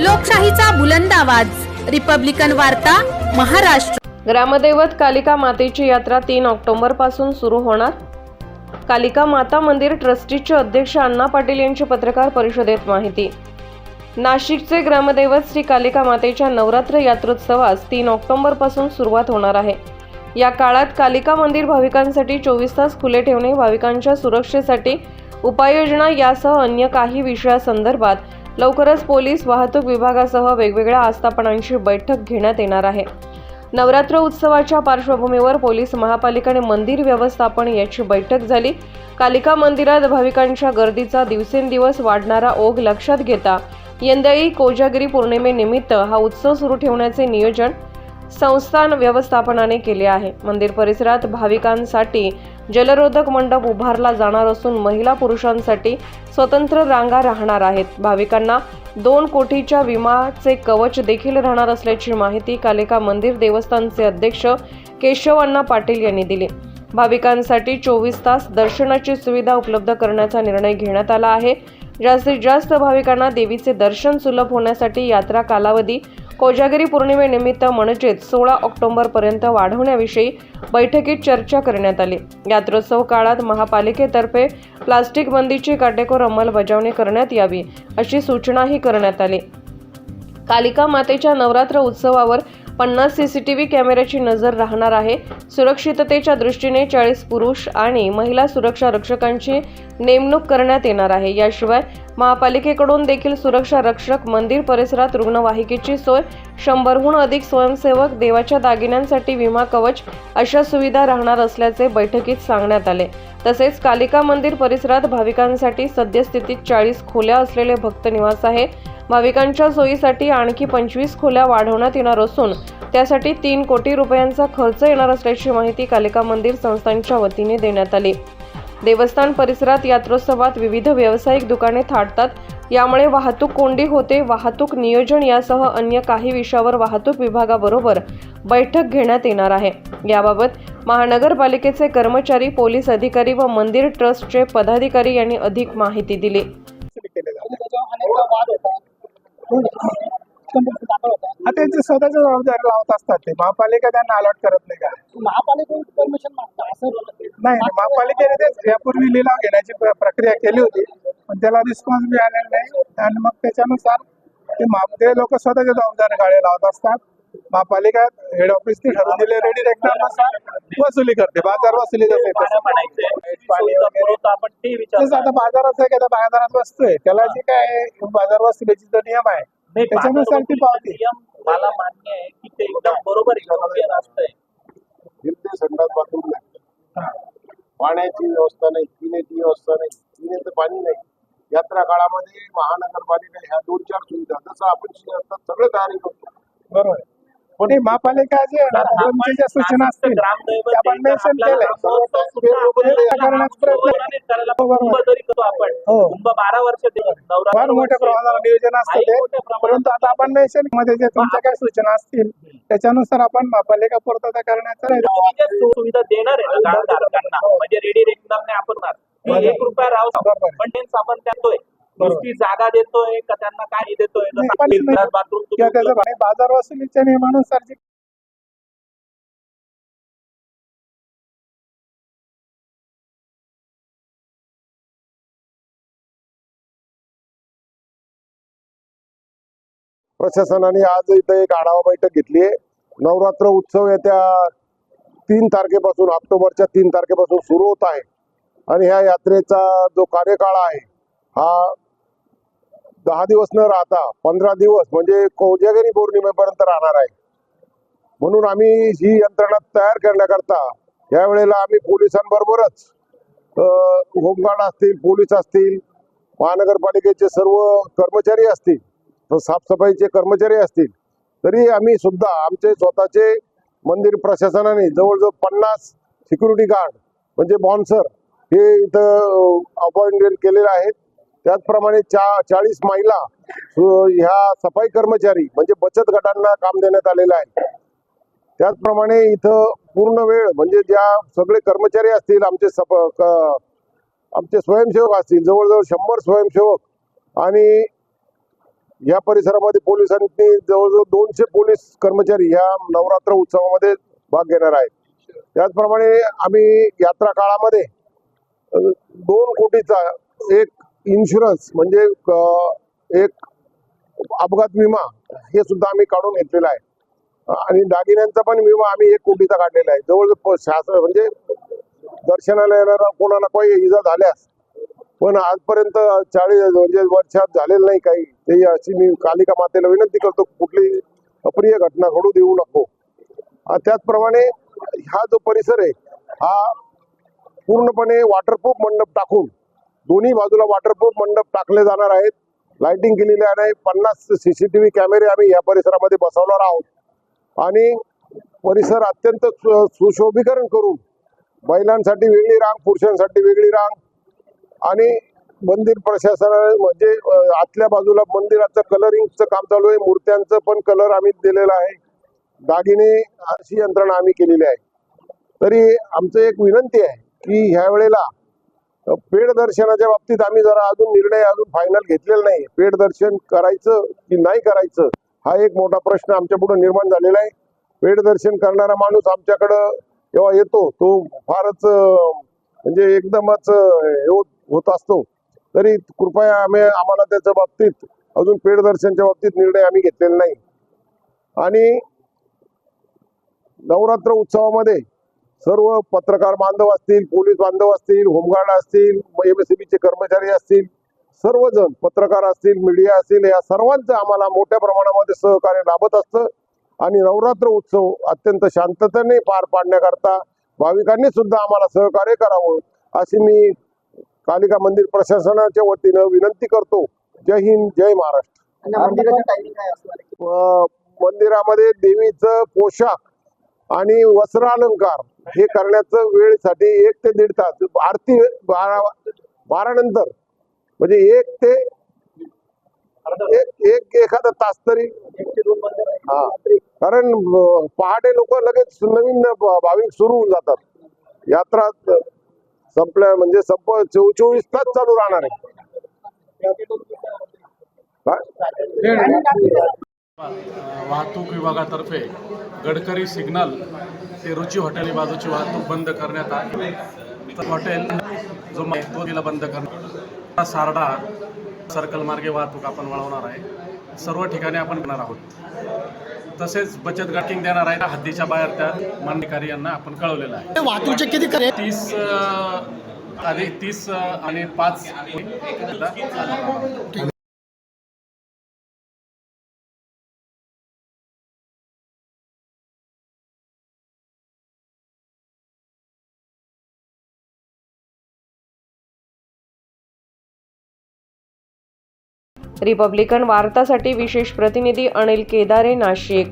लोकशाहीचा बुलंद आवाज. रिपब्लिकन वार्ता महाराष्ट्र. ग्रामदैवत कालिका मातेची यात्रा तीन ऑक्टोबरपासून सुरू होणार. कालिका माता मंदिर ट्रस्टीचे अध्यक्ष अण्णा पाटील यांची पत्रकार परिषदेत माहिती. नाशिकचे ग्रामदैवत श्री कालिका मातेच्या नवरात्र यात्रोत्सवास तीन ऑक्टोबरपासून सुरुवात होणार आहे. या काळात कालिका मंदिर भाविकांसाठी चोवीस तास खुले ठेवणे भाविकांच्या सुरक्षेसाठी उपाययोजना यासह अन्य काही विषयासंदर्भात लवकरच पोलीस वाहतूक विभागासह वेगवेगळ्या आस्थापनांची बैठक घेण्यात येणार आहे. नवरात्र उत्सवाच्या पार्श्वभूमीवर पोलीस महापालिका आणि मंदिर व्यवस्थापन याची बैठक झाली. कालिका मंदिरात भाविकांच्या गर्दीचा दिवसेंदिवस वाढणारा ओघ लक्षात घेता यंदाही कोजागिरी पौर्णिमेनिमित्त हा उत्सव सुरू ठेवण्याचे नियोजन संस्थान व्यवस्थापनाने केले आहे. मंदिर परिसरात भाविकांसाठी जलरोधक मंडप उभारला जाणार असून महिला पुरुषांसाठी स्वतंत्र रांगा राहणार आहेत. भाविकांना दोन कोटीच्या विमाचे कवच देखील राहणार असल्याची माहिती कालिका मंदिर देवस्थानचे अध्यक्ष केशव पाटील यांनी दिली. भाविकांसाठी चोवीस तास दर्शनाची सुविधा उपलब्ध करण्याचा निर्णय घेण्यात आला आहे. जास्तीत जास्त भाविकांना देवीचे दर्शन सुलभ होण्यासाठी यात्रा कालावधी कोजागिरी पौर्णिमेनिमित्त म्हणजेच सोळा ऑक्टोबरपर्यंत वाढवण्याविषयी बैठकीत चर्चा करण्यात आली. यात्रोत्सव काळात महापालिकेतर्फे प्लास्टिक बंदीची काटेकोर अंमलबजावणी करण्यात यावी अशी सूचनाही करण्यात आली. कालिका मातेच्या नवरात्र उत्सवावर पन्नास सीसीटीव्ही कॅमेऱ्याची नजर राहणार आहे. सुरक्षिततेच्या दृष्टीने चाळीस पुरुष आणि महिला सुरक्षा रक्षकांची नेमणूक करण्यात येणार आहे. याशिवाय महापालिकेकडून देखील सुरक्षा रक्षक मंदिर परिसरात रुग्णवाहिकेची सोय शंभरहून अधिक स्वयंसेवक देवाच्या दागिन्यांसाठी विमा कवच अशा सुविधा राहणार असल्याचे बैठकीत सांगण्यात आले. तसेच कालिका मंदिर परिसरात भाविकांसाठी सद्यस्थितीत चाळीस खोल्या असलेले भक्त निवास आहे. भाविकांच्या सोयीसाठी आणखी पंचवीस खोल्या वाढवण्यात येणार असून त्यासाठी तीन कोटी रुपयांचा खर्च येणार असल्याची माहिती कालिका मंदिर संस्थांच्या वतीने देण्यात आली. देवस्थान परिसरात यात्रोत्सवात विविध व्यावसायिक दुकाने थाटतात. यामुळे वाहतूक कोंडी होते. वाहतूक नियोजन यासह अन्य काही विषयावर वाहतूक विभागाबरोबर बैठक घेण्यात येणार आहे. याबाबत महानगरपालिकेचे कर्मचारी पोलीस अधिकारी व मंदिर ट्रस्टचे पदाधिकारी यांनी अधिक माहिती दिली. हा त्यांची स्वतःच्या जबाबदारी लावत असतात ते. महापालिका त्यांना अलॉट करत नाही का? महापालिकेकडून परमिशन मागता असं नाही. महापालिकेने तेच यापूर्वी लिलाव घेण्याची प्र- प्रक्रिया केली होती. पण त्याला रिस्पॉन्स मिळालेला नाही. आणि मग त्याच्यानुसार ते महा- ते लोक स्वतःच्या जबाबदारी गाड्या लावत असतात. महापालिका हेड ऑफिसने ठरवून दिले रेडी रेकॉर्डनुसार वसुली करते. बाजार वसुली जसे तसं. पाणी वगैरे. आपण ते आता बाजारात बसतोय. त्याला जे काय बाजार वसुलीची जो नियम आहे त्याच्यानुसार ती पावती मला मान्य आहे की ते एकदम बरोबर संडास बाथरूम नाही. पाण्याची व्यवस्था नाही पिण्याची व्यवस्था नाही पिण्याचं पाणी नाही. यात्रा काळामध्ये महानगरपालिका ह्या दोन चार सुविधा जसं आपण सगळं तयारी करतो. बरोबर आहे. पण हे महापालिका जे ज्या सूचना असतील त्या आपण आपण हो. फार मोठ्या प्रमाणावर नियोजन असतं ते. परंतु आता आपण मध्ये जे तुमच्या काय सूचना असतील त्याच्यानुसार आपण महापालिका पूर्तता करण्याचा जे सुविधा देणार आहे गाळधारकांना म्हणजे रेडी रेग्युलरने आपण ना. हे बरोबर. एक रुपया राहू आपण त्यातोय नुसती जागा देतोय का त्यांना काय देतोय? बाजार वसुलीच्या नियमानुसार जे प्रशासनाने आज इथं एक आढावा बैठक घेतली आहे. नवरात्र उत्सव येत्या तीन तारखेपासून ऑक्टोबरच्या तीन तारखेपासून सुरू होत आहे. आणि ह्या यात्रेचा जो कार्यकाळ आहे हा दहा दिवस न राहता पंधरा दिवस म्हणजे कोजागिरी पौर्णिमेपर्यंत राहणार आहे. म्हणून आम्ही ही यंत्रणा तयार करण्याकरता यावेळेला आम्ही पोलिसांबरोबरच होमगार्ड असतील पोलीस असतील महानगरपालिकेचे सर्व कर्मचारी असतील साफसफाईचे कर्मचारी असतील तरी आम्ही सुद्धा आमचे स्वतःचे मंदिर प्रशासनाने जवळजवळ पन्नास सिक्युरिटी गार्ड म्हणजे बॉन्सर हे इथं अपॉइंटमेंट केलेले आहेत. त्याचप्रमाणे चा चाळीस महिला ह्या सफाई कर्मचारी म्हणजे बचत गटांना काम देण्यात आलेलं आहे. त्याचप्रमाणे इथं पूर्ण वेळ म्हणजे ज्या सगळे कर्मचारी असतील आमचे सप आमचे स्वयंसेवक असतील जवळजवळ शंभर स्वयंसेवक आणि या परिसरामध्ये पोलिसांनी जवळजवळ दोनशे पोलीस कर्मचारी या नवरात्र उत्सवामध्ये भाग घेणार आहेत. त्याचप्रमाणे आम्ही यात्रा काळामध्ये दोन कोटीचा एक इन्शुरन्स म्हणजे एक अपघात विमा हे सुद्धा आम्ही काढून घेतलेला आहे. आणि दागिन्यांचा पण विमा आम्ही एक कोटीचा काढलेला आहे. जवळ शासन म्हणजे दर्शनाला येणारा कोणाला काही इजा झाल्यास पण आजपर्यंत चाळीस म्हणजे वर्षात झालेलं नाही काही. ते अशी मी कालिका मातेला विनंती करतो कुठली अप्रिय घटना घडू देऊ नको. त्याचप्रमाणे हा जो परिसर आहे हा पूर्णपणे वॉटरप्रूफ मंडप टाकून दोन्ही बाजूला वॉटरप्रूफ मंडप टाकले जाणार आहेत. लाइटिंग केलेली आहे. पन्नास सीसीटीव्ही कॅमेरे आम्ही या परिसरामध्ये बसवणार आहोत. आणि परिसर अत्यंत सु- सुशोभीकरण करून महिलांसाठी वेगळी रांग पुरुषांसाठी वेगळी रांग आणि मंदिर प्रशासनाने म्हणजे आतल्या बाजूला मंदिराचं कलरिंगचं काम चालू आहे. मूर्त्यांचं पण कलर आम्ही दिलेला आहे. दागिने अशी यंत्रणा आम्ही केलेली आहे. तरी आमचं एक विनंती आहे की ह्या वेळेला पेड दर्शनाच्या बाबतीत आम्ही जरा अजून निर्णय अजून फायनल घेतलेला नाही पेड दर्शन करायचं की नाही करायचं हा एक मोठा प्रश्न आमच्या पुढे निर्माण झालेला आहे. पेड दर्शन करणारा माणूस आमच्याकडं जेव्हा येतो तो फारच म्हणजे एकदमच होत- होत असतो. तरी कृपया आम्ही आम्हाला त्याच्या बाबतीत अजून पेड दर्शनच्या बाबतीत निर्णय आम्ही घेतलेला नाही. आणि नवरात्र उत्सवामध्ये सर्व पत्रकार बांधव असतील पोलीस बांधव असतील होमगार्ड असतील एमएससीबीचे कर्मचारी असतील सर्वजण पत्रकार असतील मीडिया असतील या सर्वांचं आम्हाला मोठ्या प्रमाणामध्ये सहकार्य लाभत असतं. आणि नवरात्र उत्सव अत्यंत शांततेने पार पाडण्याकरता भाविकांनी सुद्धा आम्हाला सहकार्य करावं अशी मी कालिका मंदिर प्रशासनाच्या वतीनं विनंती करतो. जय हिंद जय महाराष्ट्र. मंदिरामध्ये देवीचं पोशाख आणि वस्त्रालंकार हे करण्याचं वेळेसाठी एक ते दीड तास आरती बारा बारा नंतर म्हणजे एक ते एक एक एखादा तास तरी. हा. कारण पहाटे लोक लगेच नवीन भाविक सुरू होऊन जातात. यात्रा संपल्या म्हणजे संप चो- चोवीस तास चालू राहणार आहे. काय? वाहतूक विभागातर्फे गडकरी सिग्नल ते रुची हॉटेल बाजूची वाहतूक बंद करण्यात आली. हॉटेल जो तिला बंद करणार सारडा सर्कल मार्गे वाहतूक आपण वळवणार आहे. सर्व ठिकाणी आपण करणार आहोत. तसेच बचत गटिंग देणार आहे हद्दीच्या बाहेर त्या मान्यकारी यांना आपण कळवलेलं आहे. वाहतूकचे किती करे तीस आधी तीस आणि पाच रिपब्लिकन वार्तासाठी विशेष प्रतिनिधी अनिल केदारे नाशिक.